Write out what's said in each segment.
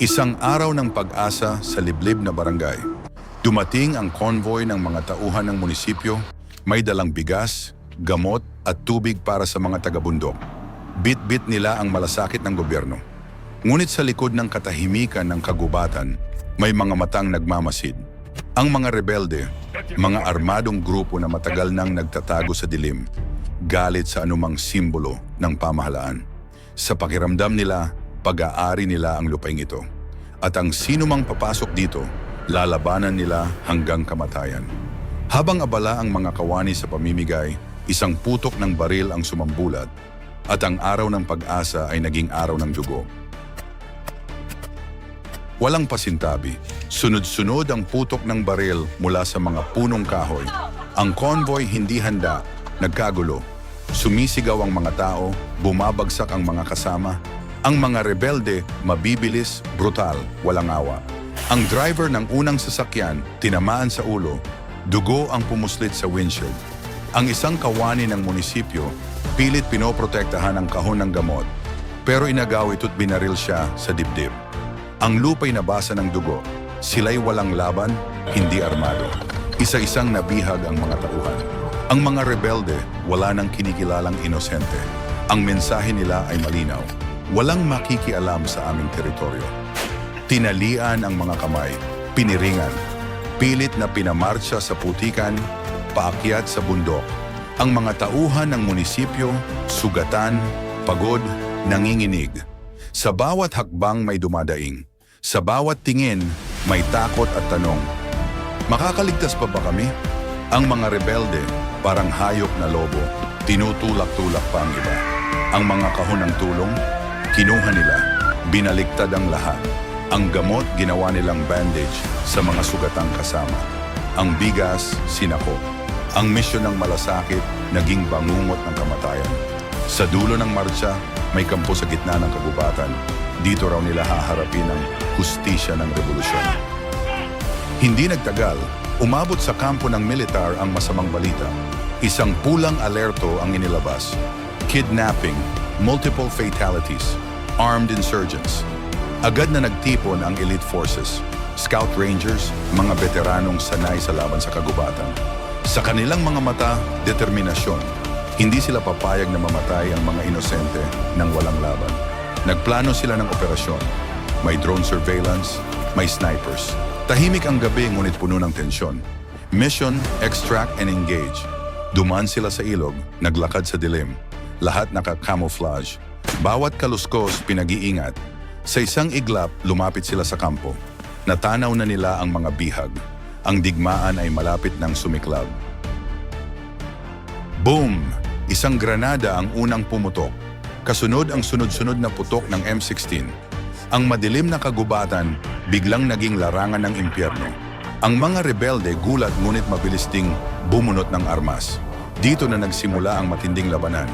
Isang araw ng pag-asa sa liblib na barangay. Dumating ang convoy ng mga tauhan ng munisipyo, may dalang bigas, gamot at tubig para sa mga taga-bundok. Bit-bit nila ang malasakit ng gobyerno. Ngunit sa likod ng katahimikan ng kagubatan, may mga matang nagmamasid. Ang mga rebelde, mga armadong grupo na matagal nang nagtatago sa dilim, galit sa anumang simbolo ng pamahalaan. Sa pakiramdam nila, pag-aari nila ang lupaing ito. At ang sino mang papasok dito, lalabanan nila hanggang kamatayan. Habang abala ang mga kawani sa pamimigay, isang putok ng baril ang sumambulat at ang araw ng pag-asa ay naging araw ng dugo. Walang pasintabi. Sunod-sunod ang putok ng baril mula sa mga punong kahoy. Ang convoy hindi handa, nagkagulo. Sumisigaw ang mga tao, bumabagsak ang mga kasama. Ang mga rebelde, mabibilis, brutal, walang awa. Ang driver ng unang sasakyan, tinamaan sa ulo, dugo ang pumuslit sa windshield. Ang isang kawani ng munisipyo, pilit pinoprotektahan ang kahon ng gamot, pero inagaw ito't binaril siya sa dibdib. Ang lupa'y nabasa ng dugo. Sila'y walang laban, hindi armado. Isa-isang nabihag ang mga tauhan. Ang mga rebelde, wala nang kinikilalang inosente. Ang mensahe nila ay malinaw. Walang makikialam sa aming teritoryo. Tinalian ang mga kamay, piniringan, pilit na pinamarcha sa putikan, paakyat sa bundok. Ang mga tauhan ng munisipyo, sugatan, pagod, nanginginig. Sa bawat hakbang may dumadaing. Sa bawat tingin, may takot at tanong. Makakaligtas pa ba kami? Ang mga rebelde, parang hayop na lobo, tinutulak-tulak pa ang iba. Ang mga kahon ng tulong, kinuha nila, binaliktad ang lahat. Ang gamot, ginawa nilang bandage sa mga sugatang kasama. Ang bigas, sinako. Ang misyon ng malasakit, naging bangungot ng kamatayan. Sa dulo ng marcha, may kampo sa gitna ng kagubatan. Dito raw nila haharapin ang hustisya ng revolusyon. Hindi nagtagal, umabot sa kampo ng militar ang masamang balita. Isang pulang alerto ang inilabas. Kidnapping, multiple fatalities, armed insurgents. Agad na nagtipon ang elite forces, scout rangers, mga veteranong sanay sa laban sa kagubatan. Sa kanilang mga mata, determinasyon. Hindi sila papayag na mamatay ang mga inosente ng walang laban. Nagplano sila ng operasyon. May drone surveillance, may snipers. Tahimik ang gabi ngunit puno ng tensyon. Mission, extract and engage. Dumaan sila sa ilog, naglakad sa dilim. Lahat naka-camouflage. Bawat kaluskos pinag-iingat. Sa isang iglap, lumapit sila sa kampo. Natanaw na nila ang mga bihag. Ang digmaan ay malapit ng sumiklab. Boom! Isang granada ang unang pumutok. Kasunod ang sunod-sunod na putok ng M16. Ang madilim na kagubatan biglang naging larangan ng impyerno. Ang mga rebelde gulat ngunit mabilis ding bumunot ng armas. Dito na nagsimula ang matinding labanan.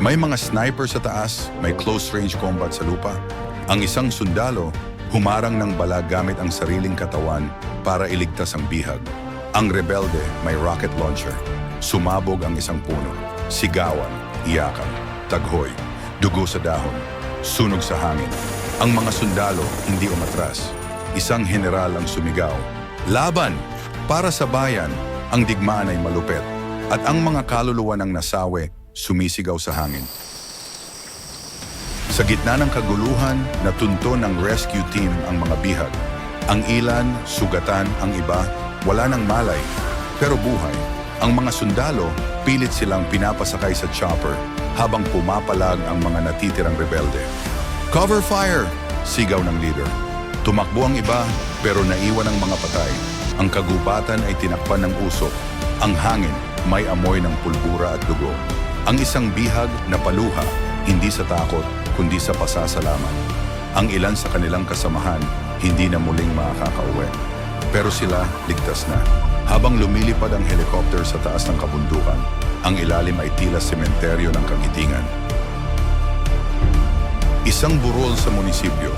May mga sniper sa taas, may close-range combat sa lupa. Ang isang sundalo humarang ng bala gamit ang sariling katawan para iligtas ang bihag. Ang rebelde may rocket launcher. Sumabog ang isang puno. Sigawan, iyakan, taghoy, dugo sa dahon, sunog sa hangin. Ang mga sundalo hindi umatras. Isang general ang sumigaw. Laban! Para sa bayan, ang digmaan ay malupet. At ang mga kaluluwa ng nasawi, sumisigaw sa hangin. Sa gitna ng kaguluhan, natunto ng rescue team ang mga bihag. Ang ilan, sugatan, ang iba, wala ng malay, pero buhay. Ang mga sundalo, pilit silang pinapasakay sa chopper habang pumapalag ang mga natitirang rebelde. Cover fire! Sigaw ng leader. Tumakbo ang iba, pero naiwan ang mga patay. Ang kagubatan ay tinakpan ng usok. Ang hangin, may amoy ng pulbura at dugo. Ang isang bihag na paluha, hindi sa takot, kundi sa pasasalamat. Ang ilan sa kanilang kasamahan, hindi na muling makakauwi. Pero sila, ligtas na. Habang lumilipad ang helicopter sa taas ng kabundukan, ang ilalim ay tila sementeryo ng kagitingan. Isang burol sa munisipyo,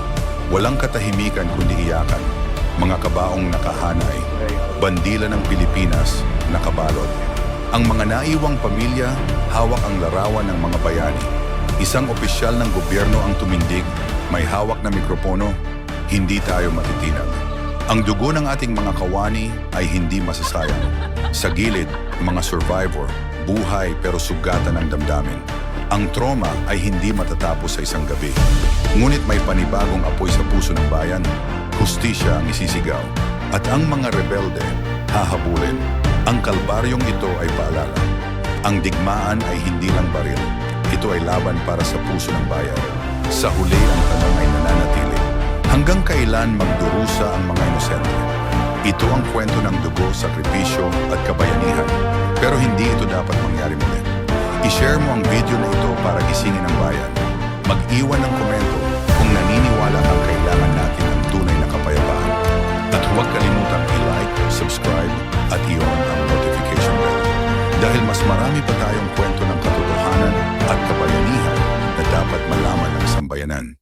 walang katahimikan kundi iyakan. Mga kabaong nakahanay, bandila ng Pilipinas, nakabalot. Ang mga naiwang pamilya, hawak ang larawan ng mga bayani. Isang opisyal ng gobyerno ang tumindig, may hawak na mikropono, hindi tayo matitinag. Ang dugo ng ating mga kawani ay hindi masasayang. Sa gilid, mga survivor, buhay pero sugatan ng damdamin. Ang trauma ay hindi matatapos sa isang gabi. Ngunit may panibagong apoy sa puso ng bayan, hustisya ang isisigaw. At ang mga rebelde, hahabulin. Ang kalbaryong ito ay paalala. Ang digmaan ay hindi lang baril. Ito ay laban para sa puso ng bayan. Sa huli ang tanong ay nananatili. Hanggang kailan magdurusa ang mga inosente? Ito ang kwento ng dugo, sakripisyo at kabayanihan. Pero hindi ito dapat mangyari muli. I-share mo ang video na ito para gisingin ang bayan. Mag-iwan ng komento kung naniniwala kang kailangan natin ng tunay na kapayapaan. At huwag kalimutang i-like, subscribe at i-on ang notification bell. Dahil mas marami pa tayong kwento ng katotohanan at kabayanihan na dapat malaman ng sambayanan.